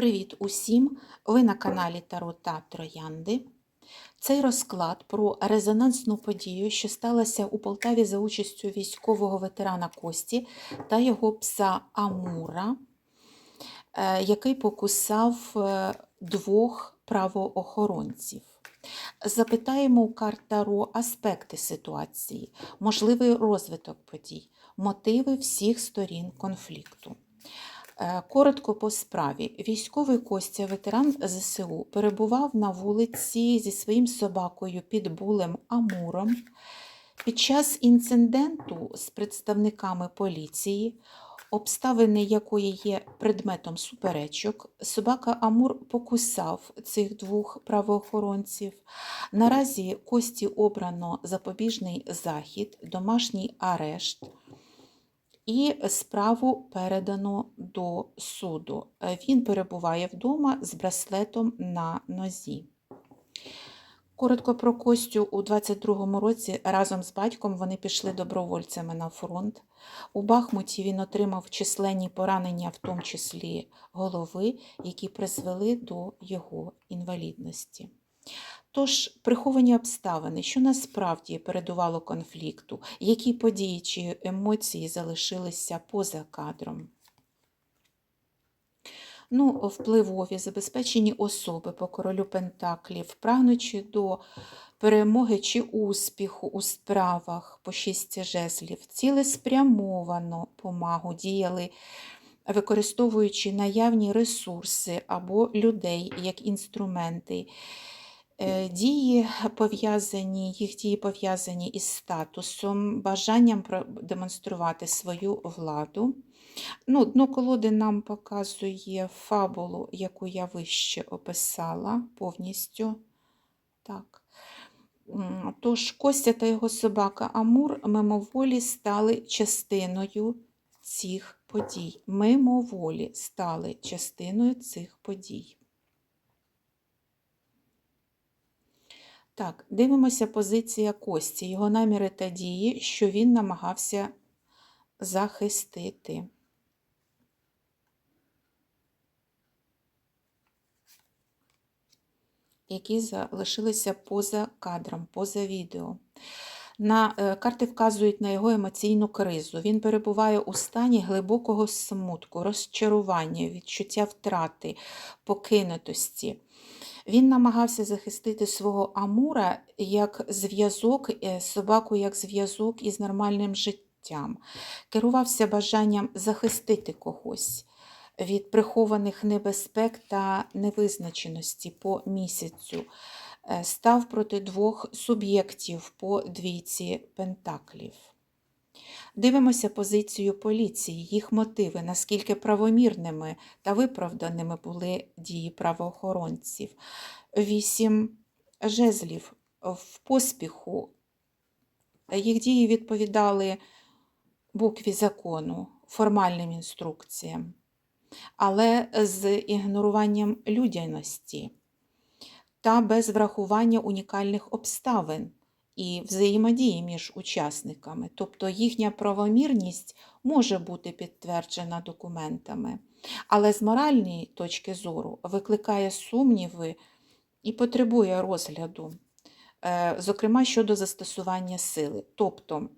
Привіт усім! Ви на каналі Таро та Троянди. Цей розклад про резонансну подію, що сталася у Полтаві за участю військового ветерана Кості та його пса Амура, е, який покусав е, двох правоохоронців. Запитаємо у карт Таро аспекти ситуації, можливий розвиток подій, мотиви всіх сторін конфлікту. Е, Коротко по справі. Військовий Костя, ветеран ЗСУ, перебував на вулиці зі своїм собакою під булем Амуром. Під час інциденту з представниками поліції, обставини якої є предметом суперечок, собака Амур покусав цих двох правоохоронців. Наразі Кості обрано запобіжний захід, домашній арешт і справу передано до суду. Він перебуває вдома з браслетом на нозі. Коротко про Костю у 22-му році разом з батьком вони пішли добровольцями на фронт. У Бахмуті він отримав численні поранення, в тому числі голови, які призвели до його інвалідності. Тож, приховані обставини, що насправді передувало конфлікту, які події чи емоції залишилися поза кадром. Ну, впливові, забезпечені особи по королю Пентаклів, прагнучи до перемоги чи успіху у справах по шісті жезлів, цілеспрямовано помагу діяли, використовуючи наявні ресурси або людей як інструменти. Е, Дії пов'язані, їх дії пов'язані із статусом, бажанням продемонструвати свою владу. Ну, Дно колоди нам показує фабулу, яку я вище описала повністю. Так. Тож Костя та його собака Амур мимоволі стали частиною цих подій. Мимоволі стали частиною цих подій. Так, дивимося позиція Кості, його наміри та дії, що він намагався захистити. Які залишилися поза кадром, поза відео. На е, карти вказують на його емоційну кризу. Він перебуває у стані глибокого смутку, розчарування, відчуття втрати, покинутості. Він намагався захистити свого Амура як зв'язок, е, собаку як зв'язок із нормальним життям. Керувався бажанням захистити когось від прихованих небезпек та невизначеності по місяцю. Е, Став проти двох суб'єктів по двійці пентаклів. Дивимося позицію поліції, їх мотиви, наскільки правомірними та виправданими були дії правоохоронців. Вісім жезлів в поспіху. Їх дії відповідали букві закону, формальним інструкціям, але з ігноруванням людяності та без врахування унікальних обставин і взаємодії між учасниками, тобто їхня правомірність може бути підтверджена документами, але з моральної точки зору викликає сумніви і потребує розгляду, е, зокрема щодо застосування сили. Тобто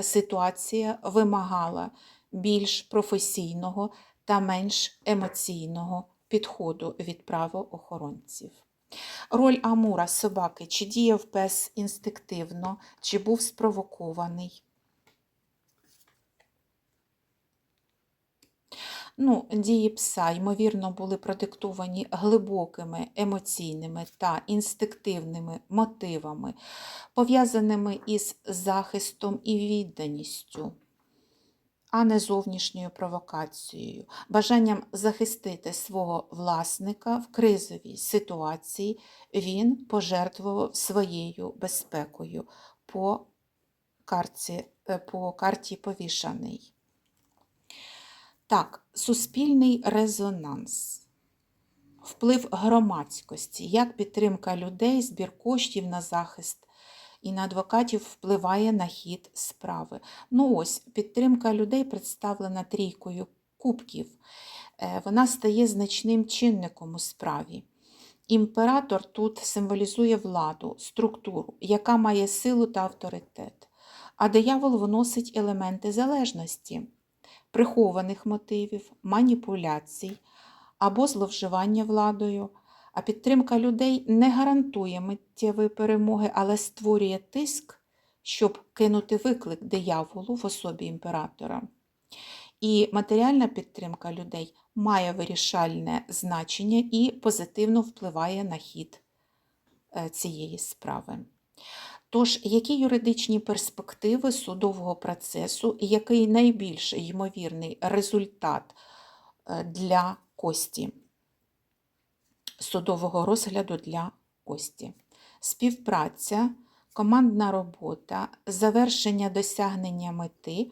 ситуація вимагала більш професійного та менш емоційного підходу від правоохоронців. Роль Амура собаки, чи діяв пес інстинктивно, чи був спровокований. Ну, Дії пса, ймовірно, були продиктовані глибокими емоційними та інстинктивними мотивами, пов'язаними із захистом і відданістю, а не зовнішньою провокацією, бажанням захистити свого власника в кризовій ситуації, він пожертвував своєю безпекою по карті, е, по карті повішаний. Так, суспільний резонанс, вплив громадськості, як підтримка людей, збір коштів на захист і на адвокатів впливає на хід справи. Ну ось, підтримка людей представлена трійкою кубків. е, вона стає значним чинником у справі. Імператор тут символізує владу, структуру, яка має силу та авторитет, а диявол вносить елементи залежності, прихованих мотивів, маніпуляцій або зловживання владою. А підтримка людей не гарантує миттєвої перемоги, але створює тиск, щоб кинути виклик дияволу в особі імператора. І матеріальна підтримка людей має вирішальне значення і позитивно впливає на хід е, цієї справи. Тож, які юридичні перспективи судового процесу і який найбільш ймовірний результат е, для Кості? Судового розгляду для Кості. Співпраця, командна робота, завершення досягнення мети,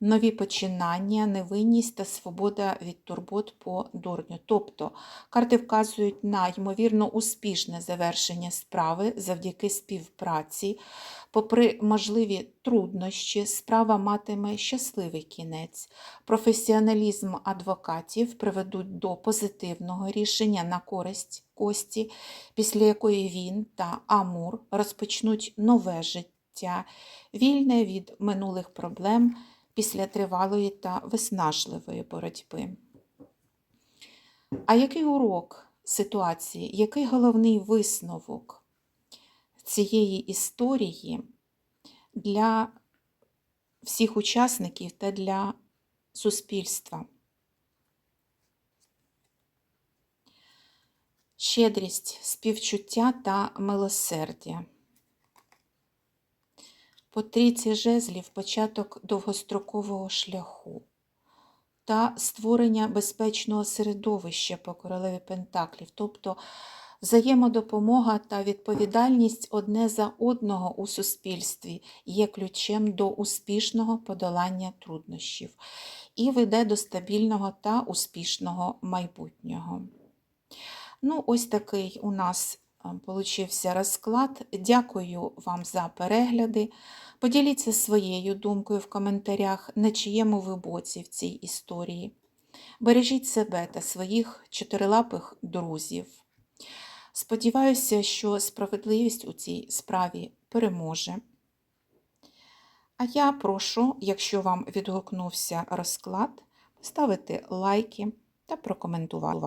нові починання, невинність та свобода від турбот по дурню. Тобто карти вказують на ймовірно успішне завершення справи завдяки співпраці. Попри можливі труднощі, справа матиме щасливий кінець. Професіоналізм адвокатів приведуть до позитивного рішення на користь Кості, після якої він та Амур розпочнуть нове життя, вільне від минулих проблем після тривалої та виснажливої боротьби. А який урок ситуації, який головний висновок цієї історії для всіх учасників та для суспільства? Щедрість, співчуття та милосердя. По трійці жезлів початок довгострокового шляху та створення безпечного середовища по королеві Пентаклів, тобто взаємодопомога та відповідальність одне за одного у суспільстві є ключем до успішного подолання труднощів і веде до стабільного та успішного майбутнього. Ну, ось такий у нас получився розклад. Дякую вам за перегляди. Поділіться своєю думкою в коментарях, на чиєму ви боці в цій історії. Бережіть себе та своїх чотирилапих друзів. Сподіваюся, що справедливість у цій справі переможе. А я прошу, якщо вам відгукнувся розклад, поставити лайки та прокоментувати.